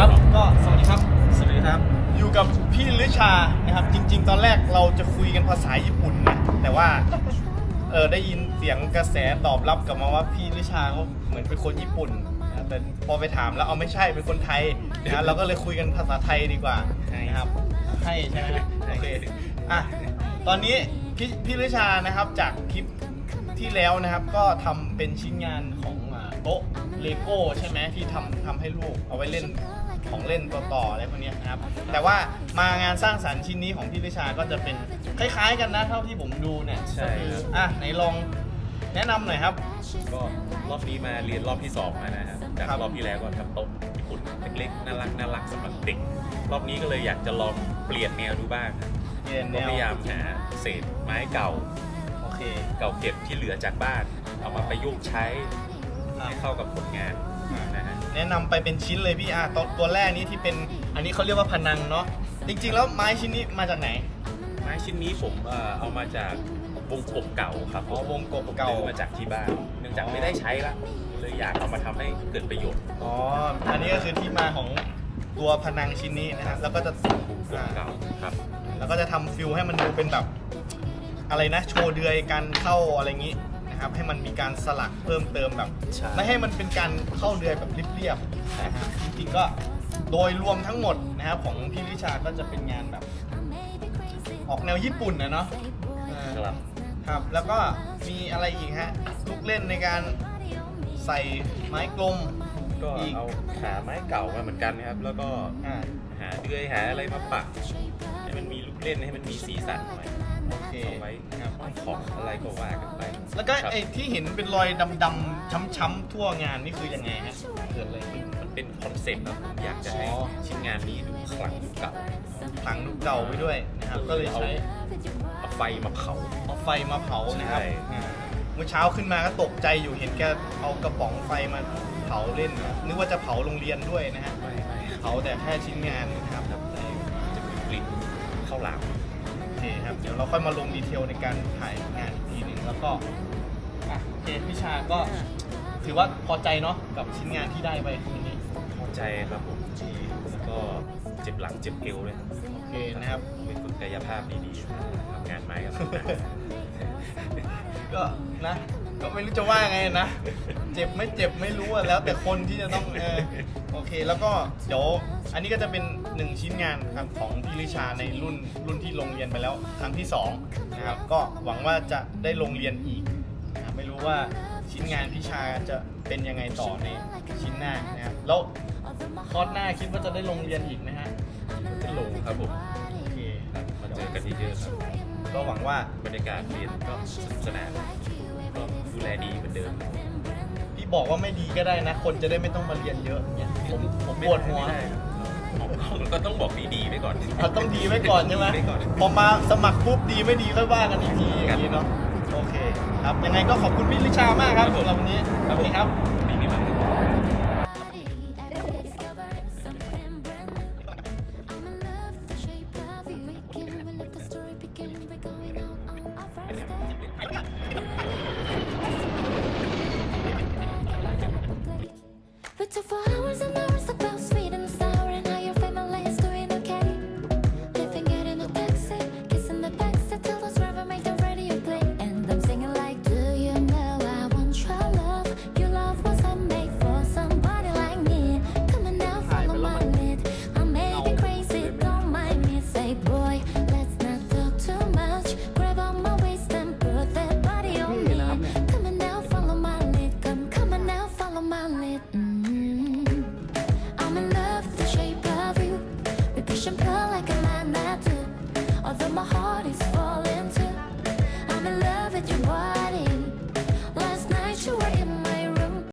ครับก็สวัสดีครับ สวัสดีครับ อยู่กับพี่ลิชานะครับ จริง ๆ ตอนแรกเราจะคุยกันภาษาญี่ปุ่นนะแต่ว่าเออได้ยินเสียงกระแสตอบรับกลับมาว่าพี่ลิชาเขาเหมือนเป็นคนญี่ปุ่นนะแต่พอไปถามแล้วเอาไม่ใช่เป็นคนไทยนะเราก็เลยคุยกันภาษาไทยดีกว่านะครับให้ใช่ไหมโอเคอะตอนนี้พี่พี่ลิชานะครับจากคลิปที่แล้วนะครับก็ทำเป็นชิ้นงานของอ่าโต๊ะเลโก้ใช่ไหมที่ทำทำให้ลูกเอาไว้เล่น ของเล่นต่อๆอะไรพวกเนี้ยนะครับ แต่ว่ามางานสร้างสรรค์ชิ้นนี้ของพี่ลิชาก็จะเป็นคล้ายๆกันนะเท่าที่ผมดูเนี่ยใช่ก็คือครับ อะไหนลองแนะนำหน่อยครับ ก็รอบนี้มาเรียนรอบที่สองแล้วนะครับจากครับ รอบที่แล้วก็ทำโต๊ะญี่ปุ่นเล็กๆน่ารักน่ารักสำหรับเด็กรอบนี้ก็เลยอยากจะลองเปลี่ยนแนวดูบ้างครับเรียนแนก็วพยายามหาเศษไม้เก่า โอเคเก่าเก็บที่เหลือจากบ้าน เอามาประยุกต์ใช้ครับให้เข้ากับผลงาน นะฮะ แนะนำไปเป็นชิ้นเลยพี่อะตัวตัวแรกนี้ที่เป็นอันนี้เขาเรียกว่าพนังเนาะจริง ๆ แล้วไม้ชิ้นนี้มาจากไหน ไม้ชิ้นนี้ผมเอ่อเอามาจากวงกบเก่าครับอ๋อวงกบผมเก่า ซื้อมาจากที่บ้านเนื่องจากไม่ได้ใช้ละเลยอยากเอามาทำให้เกิดประโยชน์อ๋ออันนี้ก็คือที่มาของตัวพนังชิ้นนี้นะครับแล้วก็จะวงกบเก่าครับ แล้วก็จะทำฟิลให้มันดูเป็นแบบอะไรนะ โชว์เดือยการเข้าอะไรอย่างนี้ นะครับให้มันมีการสลักเพิ่มเติมแบบ ใช่ ไม่ให้มันเป็นการเข้าเดือยแบบเรียบๆนะฮะจริงๆก็โดยรวมทั้งหมดนะครับของพี่วิชาก็จะเป็นงานแบบ ออกแนวญี่ปุ่นนะเนาะเออครับ ครับแล้วก็มีอะไรอีกฮะลูกเล่นในการใส่ไม้กลม ก็อีก เอาขาไม้เก่ามาเหมือนกันนะครับ แล้วก็อ่า หาเดือยหาอะไรมาปักให้มันมีลูกเล่นให้มันมีสีสันหน่อย โอเคเอาไว้ครับห้อยของอะไรก็ว่ากันไป แล้วก็ครับไอ้ที่เห็นเป็นรอยดำๆ ช้ำๆ ทั่วงานนี่คือยังไงฮะ เกิดอะไรขึ้นมันเป็นคอนเซ็ปต์นะผมอยากจะให้อ๋อชิ้นงานนี้ดูขลังดูเก่าถังลูกเก่าไปด้วยนะครับ ก็เลยใช้เอาไฟมาเผา เอาไฟมาเผานะครับ ใช่อ่าเมื่อเช้าขึ้นมาก็ตกใจอยู่เห็นแกเอากระป๋องไฟมาเผาเล่นนะนึกว่าจะเผาโรงเรียนด้วยนะฮะไม่ไม่เผาแต่แค่ชิ้นงานนะครับครับในจะมีกลิ่นข้าวหลามโอ เคครับเดี๋ยวเราค่อยมาลงดีเทลในการถ่ายงานอีกทีหนึ่งแล้วก็อะโอเคพิชาก็ถือว่าพอใจเนาะกับชิ้นงานที่ได้ไปวันนี้พอใจครับผมแล้วก็เจ็บหลังเจ็บเอวเลยโอเคนะครับไปฝึกกายภาพดีๆทำงานไม้กับ ก็นะ ก็ไม่รู้จะว่าไงนะ เจ็บไม่เจ็บไม่รู้อะแล้วแต่คนที่จะต้องเออโอเค แล้วก็เดี๋ยวอันนี้ก็จะเป็นหนึ่งชิ้นงานครับของพี่ลิชาในรุ่นรุ่นที่ลงเรียนไปแล้วครั้งที่สองนะครับก็หวังว่าจะได้ลงเรียนอีกนะครับไม่รู้ว่าชิ้นงานพี่ชาจะเป็นยังไงต่อในชิ้นหน้านะครับแล้วคอร์สหน้าคิดว่าจะได้ลงเรียนอีกไหมฮะจะลงครับผมโอเคครับมาเจอกันเยอะๆครับก็หวังว่าบรรยากาศเรียนก็สนุกสนานก็ ดูแลดีเหมือนเดิมพี่บอกว่าไม่ดีก็ได้นะ คนจะได้ไม่ต้องมาเรียนเยอะเนี่ยผมผมปวดหัว ไม่ได้ครับก็ต้องบอกดีๆไว้ก่อนเราต้องดีไว้ก่อนใช่ไหมดีว้ก่อน พอมาสมัครปุ๊บดีไม่ดีค่อยว่ากันอีกทีอย่างนี้เนาะโอเค ครับยังไงก็ขอบคุณพี่ลิชามากครับสำหรับวันนี้ครับนี่ครับดีไม่มาก We took for hours and hours